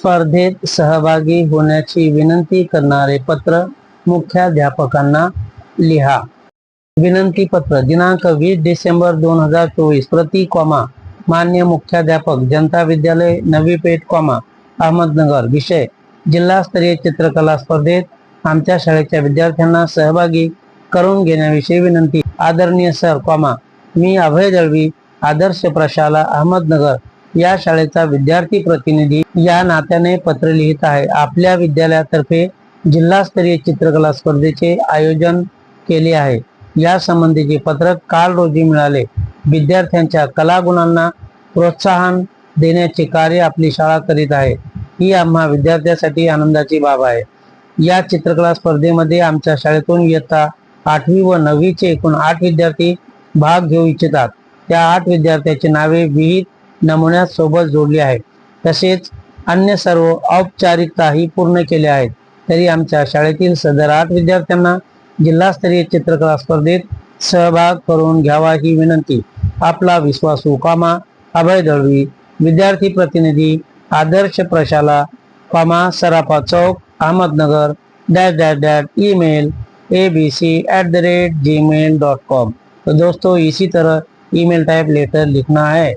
स्पर्धेत सहभागी होण्याची विनंती करणारे पत्र मुख्याध्यापकांना लिहा. विनंती पत्र दिनांक वीस डिसेंबर दोन हजार चोवीस प्रति कॉमा मान्य मुख्याध्यापक जनता विद्यालय नवी पेठ कॉमा अहमदनगर विषय जिल्हास्तरीय चित्रकला स्पर्धेत आमच्या शाळेच्या विद्यार्थ्यांना सहभागी करून घेण्याविषयी विनंती. आदरणीय सर कॉमा मी अभय दळवी आदर्श प्रशाला अहमदनगर या शाळेचा विद्यार्थी प्रतिनिधी या नात्याने पत्र लिहित आहे. आपल्या विद्यालयातर्फे जिल्हास्तरीय चित्रकला स्पर्धेचे आयोजन केले आहे. या संबंधीचे पत्रक काल रोजी मिळाले. विद्यार्थ्यांच्या कलागुणांना प्रोत्साहन देण्याचे कार्य आपली शाळा करीत आहे. ही आम्हा विद्यार्थ्यांसाठी आनंदाची बाब आहे. या चित्रकला स्पर्धेमध्ये आमच्या शाळेतून इयत्ता आठवी व नववीचे एकूण आठ विद्यार्थी भाग घेऊ इच्छितात. त्या आठ विद्यार्थ्यांची नावे विहित नमुन्यात सोबत जोडली आहे. तसेच अन्य सर्व औपचारिकताही पूर्ण केल्या आहेत. तरी आमच्या शाळेतील सदर आठ विद्यार्थ्यांना जिल्हास्तरीय चित्रकला स्पर्धेत सहभाग करून घ्यावा ही विनंती. आपला विश्वासू कामा अभय दळवी विद्यार्थी प्रतिनिधी Adarsh Prashala comma Sarafa Chowk Ahmednagar dash dash dot email A B C at the rate Gmail dot com. तो दोस्तों इसी तरह ईमेल टाइप लेटर लिखना है.